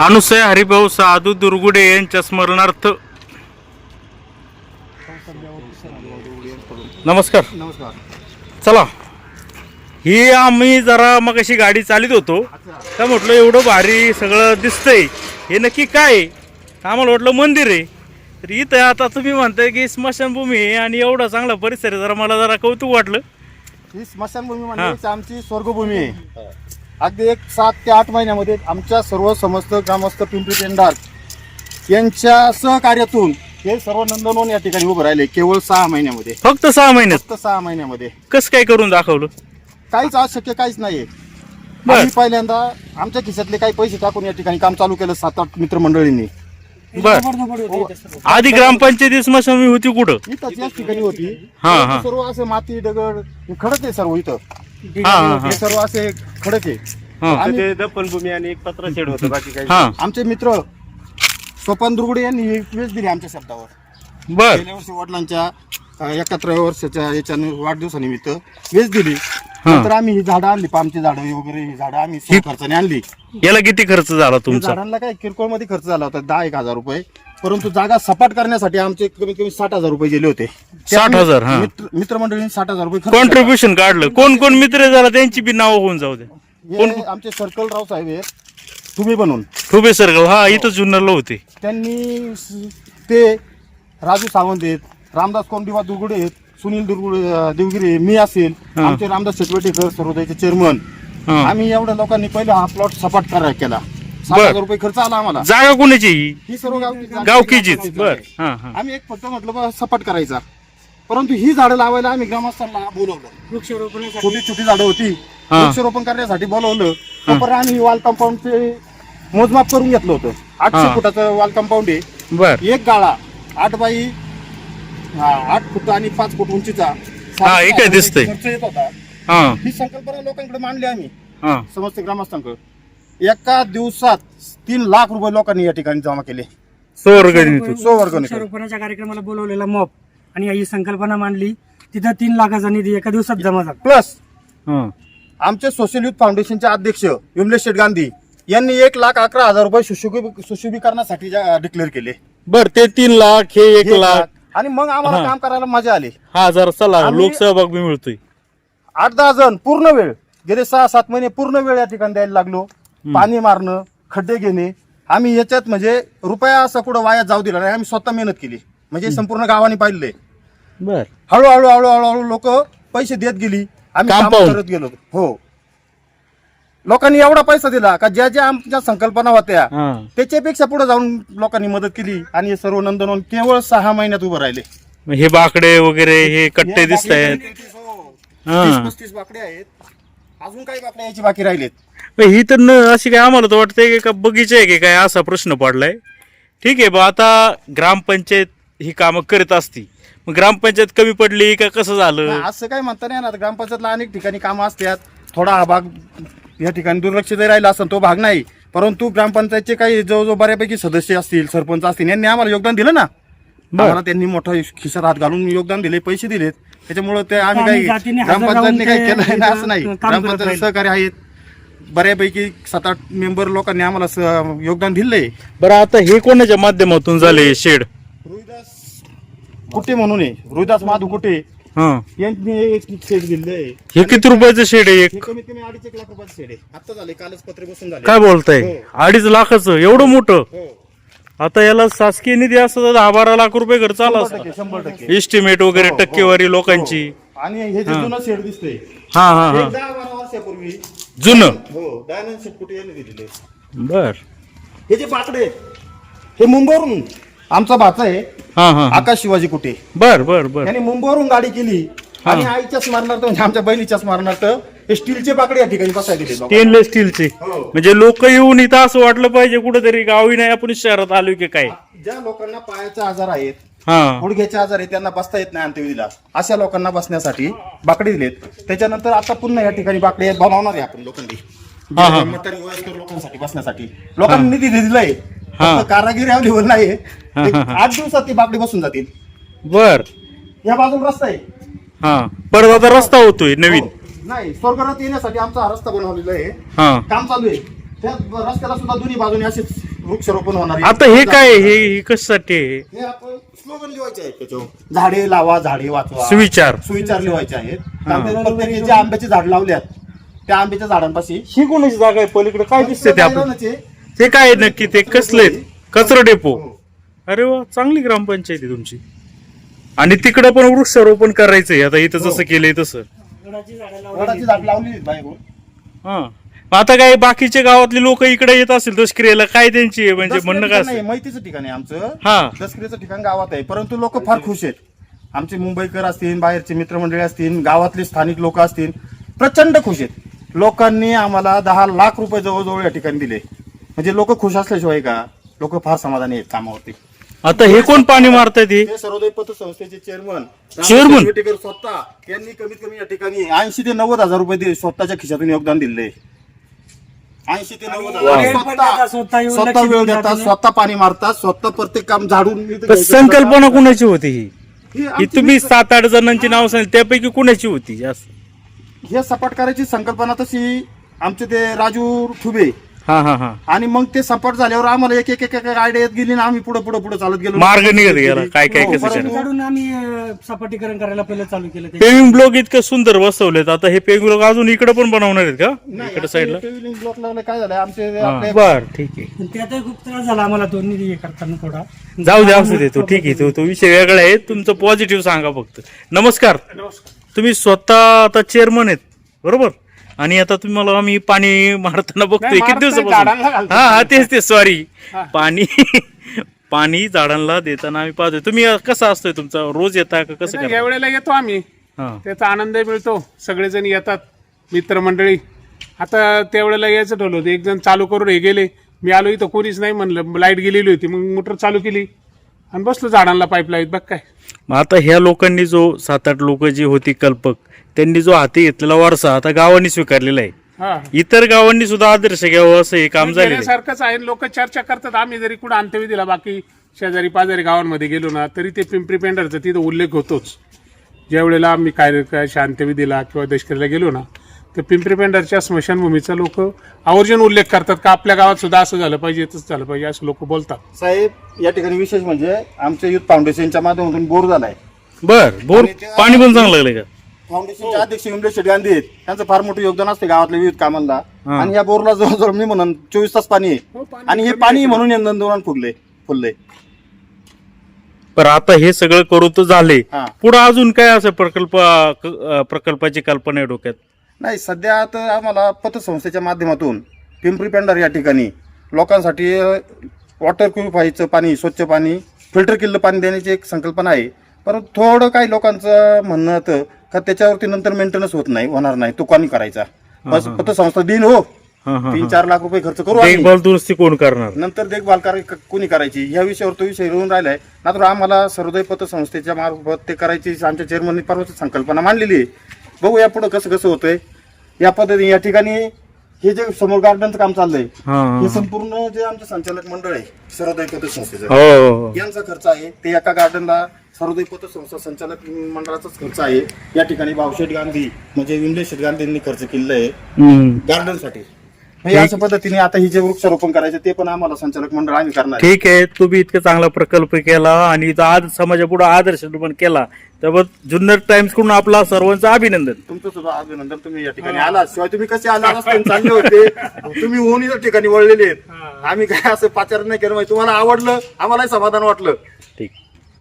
अनुसया हरिभाऊ साधू दुर्गुडे यांच्या स्मरणार्थ. नमस्कार. नमस्कार. चला. ही आम्ही जरा मग अशी गाडी चालित होतो. तर म्हटलं एवढं भारी सगळं दिसतंय. हे नक्की काय? आहे? आम्हाला वाटलं मंदिर आहे. तर इथं आता तुम्ही म्हणताय की स्मशानभूमी आहे आणि एवढा चांगला परिसर आहे. जरा मला जरा कौतुक वाटलं. ही स्मशानभूमी म्हणजे आमची स्वर्गभूमी आहे. अगदी एक सात ते आठ महिन्यामध्ये आमच्या सर्व समस्त ग्रामस्थ पिंपरी पेंडार यांच्या सहकार्यातून हे सर्व नंदनवन या ठिकाणी उभं राहिले केवळ सहा महिन्यामध्ये. फक्त सहा महिन्यात? फक्त सहा महिन्यामध्ये. कसं काय करून दाखवलं? काहीच अशक्य काहीच नाहीये. बर. आम्ही पहिल्यांदा आमच्या खिशातले काही पैसे टाकून या ठिकाणी काम चालू केलं सात आठ मित्रमंडळींनी. बर. आधी ग्रामपंचायती स्मशानभूमी होती कुठं? इथंच याच ठिकाणी होती. हा, हा. सर्व असे माती दगड हे खडक आहे सर्व इथं. हा हा हा हे. सर्व असे खडक आहे. हा. ते दफनभूमी आणि एक पत्र शेड होतं बाकी काही हा. आमचे मित्र स्वपन दुर्गुडे यांनी ही वेच दिली आमच्या शब्दावर. बर. गेल्या वर्षी वडिलांच्या एकाहत्तराव्या वर्षाच्या याच्या वाढदिवसानिमित्त वेच दिली. नंतर आम्ही ही झाडं आणली पामची झाडं वगैरे ही झाडं आम्ही ही- खर्चाने आणली. याला किती खर्च झाला या तुमचा? झाडांना काय किरकोळमध्ये खर्च झाला होता दहा एक हजार रुपये. परंतु जागा सपाट करण्यासाठी आमचे कमीत कमी साठ हजार रुपये गेले होते साठ हजार, हा. मित्र- मित्रमंडळींनी साठ हजार रुपये खर्च केला. कॉन्ट्रीब्युशन काढलं कोण कोण मित्र झाला त्यांची बी नावं होऊन जाऊ दे हे आमचे सर्कल राव साहेब आहेत तुम्ही बनून ठुबे सर्कल हा इथं जुन्नरला होते त्यांनी स- ते राजू सावंत आहेत रामदास कोंडिवा दुर्गुडे आहेत सुनील दुर्गुडे अं, देवगिरे मी असेल हा. आमचे रामदास शेटवेटेकर सर्वोदयचे चेअरमन हा. आम्ही एवढ्या लोकांनी पहिला हा प्लॉट सपाट करा केला सात बर. हजार रुपये खर्च आला आम्हाला. जागा कोणाची ही? ही सर्व गावकी जागा- गावकीचीच गावकीच बर. आहे. हा हा. आम्ही एक फक्त म्हटलं बा सपाट करायचा. परंतु ही झाडं लावायला आम्ही ग्रामस्थांना बोलवलं. छोटी छोटी झाडं होती. हा. वृक्षारोपण करण्यासाठी बोलवलं. तोपर्यंत आम्ही वॉल कंपाऊंडचे मोजमाप करून घेतलं होतं. आठशे हा. फुटाचं वॉल कंपाऊंड आहे. बर. एक गाळा आठ बाई हा आठ फूट आणि पाच फूट उंचीचा हा, हे काय दिसतंय? खर्च येत होता. हा. ही संकल्पना लोकांकडे मांडली आम्ही. हा. समस्त ग्रामस्थांकडे. एका दिवसात तीन लाख रुपये लोकांनी या ठिकाणी जमा केले. वृक्षारोपणाच्या कार्यक्रमाला बोलवलेला मॉप आणि ही संकल्पना मांडली तिथं तीन लाखाचा निधी एका दिवसात जमा झाला. प्लस हा. आमचे सोशल युथ फाउंडेशनचे अध्यक्ष विमलेश शेठ गांधी यांनी एक लाख अकरा हजार रुपये सुशोभी सुशोभीकरणासाठी डिक्लेअर केले. बर ते तीन लाख हे एक लाख. लाख. आणि मग आम्हाला हा. काम करायला मजा आली. हा जरा चला आम्ही- लोकसहभाग बी मिळतोय. आठ दहा जण पूर्ण वेळ गेले सहा सात महिने पूर्ण वेळ या ठिकाणी द्यायला लागलो. पाणी मारणं खड्डे घेणे. आम्ही याच्यात म्हणजे रुपया असं कुठं वाया जाऊ दिला नाही. आम्ही स्वतः मेहनत केली. म्हणजे संपूर्ण गावाने पाहिलंय बर. हळूहळू हळूहळू हळू लोक पैसे देत गेली. आम्ही काम काम पाहून. करत गेलो. हो. लोकांनी एवढा पैसा दिला का ज्या ज्या आमच्या संकल्पना होत्या हा. त्याच्यापेक्षा पुढे जाऊन लोकांनी मदत केली आणि हे सर्व नंदनवन केवळ सहा महिन्यात उभं राहिले. मग हे बाकडे वगैरे हे कट्टे दिसत आहेत तीस- हो. तीस पस्तीस बाकडे आहेत. अजून काही बाकडे यायची बाकी राहिलेत? ही तर न अशी काय आम्हाला तर वाटतंय की का बगीचा आहे की काय असा प्रश्न पडलाय. ठीक आहे बा आता ग्रामपंचायत ही कामं करत असती. मग ग्रामपंचायत कमी पडली का कसं झालं? असं काही म्हणता नाही येणार. ग्रामपंचायतला अनेक ठिकाणी कामं असतात. थोडा हा भाग या ठिकाणी दुर्लक्षित राहिला असेल तो भाग नाही. परंतु ग्रामपंचायतचे काही जवळजवळ बऱ्यापैकी सदस्य असतील सरपंच असतील यांनी आम्हाला योगदान दिलं ना? आम्हाला त्यांनी मोठं खिशात हात घालून योगदान दिले पैसे दिलेत. त्याच्यामुळे ते आम्ही काही जातीने हजर ग्रामपंचायतने काही राहून केलं नाही असं नाही. काम करत ग्रामपंचायत राहील. सहकारी आहेत. बऱ्यापैकी सात आठ मेंबर लोकांनी आम्हाला स- योगदान दिलंय. बरं आता हे कोणाच्या माध्यमातून झाले शेड? रोहिदास कुटे म्हणून आहे? रोहिदास माधू कुटे हा. यांनी एक शेड दिलंय. हे किती रुपयाचं शेड आहे हे एक कमीत कमी अडीच एक लाख रुपयाचं शेड आहे. आता झाले कालच पत्रे बसून झाले. काय बोलताय? हो. अडीच लाखाचं? एवढं मोठं? हो. आता याला शासकीय निधी असता दहा बारा लाख रुपये खर्च आला टक्के शंभर टक्के. एस्टिमेट वगैरे हो, हो, टक्केवारी लोकांची. हो. आणि हे जे जुनं शेड दिसतंय हा हा हे. दहा बारा वर्षापूर्वी जुनं? हो दयानंद शेटकुटे यांनी दिलेले? बर. हे जे बाकडे आहेत, हे मुंबईवरून आमचा भाचा आहे हा हा आकाश शिवाजी कुटे बर बर बर. मुंबईवरून गाडी केली आणि आईच्या स्मरणार्थ म्हणजे आमच्या बहिणीच्या स्मरणार्थ हे स्टीलचे बाकडे या ठिकाणी बसायला दिले. स्टेनलेस स्टीलचे हो. म्हणजे लोक येऊन इथं असं वाटलं पाहिजे कुठेतरी गावी नाही आपण शहरात आलो की काय? ज्या लोकांना पायाचे आजार आहेत हा. गुडघ्याचे आजार आहेत त्यांना बसता येत नाही अंत्यविधीला. अशा लोकांना बसण्यासाठी बाकडे दिलेत. त्याच्यानंतर आता पुन्हा या ठिकाणी बाकडे बनवणार आहे आपण लोकांनी हा, हा. म्हातारी वयस्कर लोकांसाठी बसण्यासाठी. लोकांनी निधी दिलाय हा. फक्त कारागिरी अवेलेबल नाही हा, हा, हा. आठ दिवसात ती बाकडे बसून जातील. बर. या बाजूला रस्ता आहे. हा. परत आता रस्ता होतोय नवीन. हो. नाही स्वर्गरात येण्यासाठी आमचा हा रस्ता बनवलेला आहे. हा. काम चालू आहे. त्या रस्त्याला सुद्धा दोन्ही बाजूने असेच वृक्षारोपण होणार आहे. आता हे काय हे हे कशासाठी आहे? हे आपण स्लोगन लिहायचे आहेत त्याच्यावर. झाडे लावा झाडे वाचवा. सुविचार. सुविचार लिहायचे आहेत. प्रत्येक जे आंब्याची झाड लावल्यात त्या आंब्याच्या झाडांपाशी ही कोणाची जागा आहे पलीकडे. काय दिसते ते आपलं? ते काय आहे नक्की? ते कसले कचरा डेपो. हो. अरे वा चांगली ग्रामपंचायत आहे तुमची. आणि तिकडं पण वृक्षारोपण करायचंय. आता इथं जसं केलंय तसं. वडाची झाडं वडाची लावली झाड लावली आहेत बाहेरून हा. मग आता काय बाकीच्या गावातले लोक इकडे येत असतील दसक्रियेला काय त्यांची म्हणजे म्हणणं काय नाही असेल माहितीचं ठिकाण आहे आमचं. हा. दसकरीचं ठिकाण गावात आहे परंतु लोक फार खुश आहेत. आमचे मुंबईकर असतील बाहेरचे मित्रमंडळी असतील गावातले स्थानिक लोक असतील प्रचंड खुश आहेत. लोकांनी आम्हाला दहा लाख रुपये जवळजवळ या ठिकाणी दिले. म्हणजे लोक खुश असल्याशिवाय का? लोक फार समाधानी आहेत कामावरती. आता हे कोण पाणी मारतायत हे ते सर्वोदय पतसंस्थेचे चेअरमन Chairman? शेट्टीकर स्वतः यांनी कमीत कमी या ठिकाणी ऐंशी ते नव्वद हजार रुपये दे- स्वतःच्या खिशातून योगदान दिले. ऐंशी ते नव्वद वेळ हजार. पण देतात, स्वतः स्वतः येऊन स्वतः लक्ष वेळ देऊन देतात जातात. स्वतः पाणी मारतात स्वतः प्रत्येक काम झाडून इथं पण घ्यायचं. संकल्पना कुणाची होती ही? ही ही आमची तुम्ही सात आठ जणांची नाव सांगितली त्यापैकी कुणाची होती? हे सपाट करायची संकल्पना तशी आमचे ते राजू ठुबे हा हा हा. आणि मग ते सपाट झाल्यावर आम्हाला एक एक एक एक आयडिया येत गेली ना आम्ही पुढे पुढे पुढे चालत गेलो. मार्ग निघत गेला. काय काय हो, कसं परंतु काढून आम्ही अं, सपाटीकरण करायला पहिलं चालू केलं ते. पेविंग ब्लॉक इतकं सुंदर बसवलेत. आता हे पेविंग ब्लॉक अजून इकडे पण बनवणार आहेत का? नाही, इकडे आता साईडला हे pavilion block लावलं काय झालं आमचे हा, आपले बर ठीक आहे. पण त्यातही खूप त्रास झाला आम्हाला दोन्ही हे करताना थोडा. जाऊ द्या असू दे तो. ठीक आहे तो तो विषय वेगळा आहे. तुमचं पॉझिटिव्ह सांगा फक्त. नमस्कार. तुम्ही स्वतः आता चेअरमन आहेत. बरोबर? आणि आता तुम्हाला आम्ही पाणी मारताना बघतोय किती दिवसापासून. हा हा तेच तेच सॉरी पाणी पाणी झाडांना देताना आम्ही पाहतोय. तुम्ही कसा असतोय तुमचा? रोज येता का? कसं? या वेळेला येतो आम्ही त्याचा आनंद मिळतो. सगळेजण येतात मित्रमंडळी. आता त्यावेळेला यायचं ठरवलं होतं. एक जण चालू करून हे गेले. मी आलो इथं कोणीच नाही म्हणलं. लाइट गेलेली होती मग मोटर चालू केली. आणि बसलो झाडांना पाईप लाईत बघ काय. मग आता ह्या लोकांनी जो सात आठ लोक जी होती कल्पक त्यांनी जो हाती घेतलेला वारसा आता गावांनी स्वीकारलेला आहे. हा. इतर गावांनी सुद्धा आदर्श घ्यावं असं हे काम झालेलं आहे. घेण्यासारखंच आहे. लोक चर्चा करतात आम्ही जरी कुठं अंत्यविधीला बाकी शेजारी पाजारी गावांमध्ये गेलो ना तरी ते पिंपरी पेंडरचा तिथं उल्लेख होतोच. ज्या वेळेला आम्ही काय काय शांतविधीला किंवा दशकरीला गेलो ना तर पिंपरी पेंडरच्या स्मशानभूमीचा लोक आवर्जून उल्लेख करतात का आपल्या गावात सुद्धा असं झालं पाहिजे तसं झालं पाहिजे असं लोक बोलतात. साहेब या ठिकाणी विशेष म्हणजे आमच्या युथ फाउंडेशनच्या माध्यमातून बोर झालाय. बर बोर पाणी पण चांगलं लागलंय का? फाउंडेशनचे अध्यक्ष विमलेश गांधी आहेत. त्यांचं फार मोठं योगदान असते गावातल्या विविध कामांना. हा. आणि या बोरला जवळजवळ मी म्हणून चोवीस तास पाणी आहे. आणि हे पाणी म्हणून यंदन फुलले फुलले. पण आता हे सगळं करू तर झाले. हा. पुढे अजून काय असं प्रकल्प अं, प्रकल्पाची कल्पना आहे डोक्यात? नाही सध्या तर आम्हाला पतसंस्थेच्या माध्यमातून पिंपरी पेंडर या ठिकाणी लोकांसाठी वॉटर प्युरिफायचं पाणी स्वच्छ पाणी फिल्टर केलेलं पाणी देण्याची एक संकल्पना आहे. परंतु थोडं काही लोकांचं म्हणणं होतं का त्याच्यावरती नंतर मेंटेनन्स होत नाही होणार नाही. तो कोणी करायचा? बस पतसंस्था दिन हो. तीन. चार लाख रुपये खर्च करू आम्ही. देखभाल दुरुस्ती कोण करणार? नंतर देखभाल कोणी करायची? ह्या विषयावर तो विषय येऊन राहिलाय. मात्र आम्हाला सर्वोदय पतसंस्थेच्या मार्फत ते करायची आमच्या चेअरमननी परवाची संकल्पना मांडलेली आहे. बघू या पुढे कसं कसं होतंय. या पद्धतीने या ठिकाणी हे जे समोर गार्डनचं काम चाललंय हा, हा, हे हा. संपूर्ण जे आमचे संचालक मंडळ आहे सर्वोदय पतसंस्थेचं हो, हो हो. यांचा खर्च आहे ते एका गार्डनला सर्वोदय पतसंस्था संचालक मंडळाचाच खर्च आहे या ठिकाणी भावशेठ गांधी म्हणजे विमलेश गांधींनी खर्च केलेलं आहे हम्म. गार्डनसाठी म्हणजे अशा पद्धतीने आता ही जे वृक्षारोपण करायचे ते पण आम्हाला संचालक मंडळ आम्ही करणार आहे. ठीक आहे तुम्ही इतका चांगला प्रकल्प केला आणि इथं आज समाजापुढे आदर्श निर्माण केला. त्याबद्दल जुन्नर टाइम्सकडून आपला सर्वांचं अभिनंदन. तुमचं सुद्धा अभिनंदन तुम्ही या ठिकाणी आला. शिवाय तुम्ही कसे आला नसताना चालले होते. तुम्ही होऊन या ठिकाणी वळलेले आहेत. आम्ही काय असं पाचार नाही केलं माहिती तुम्हाला आवडलं आम्हालाही समाधान वाटलं. ठीक.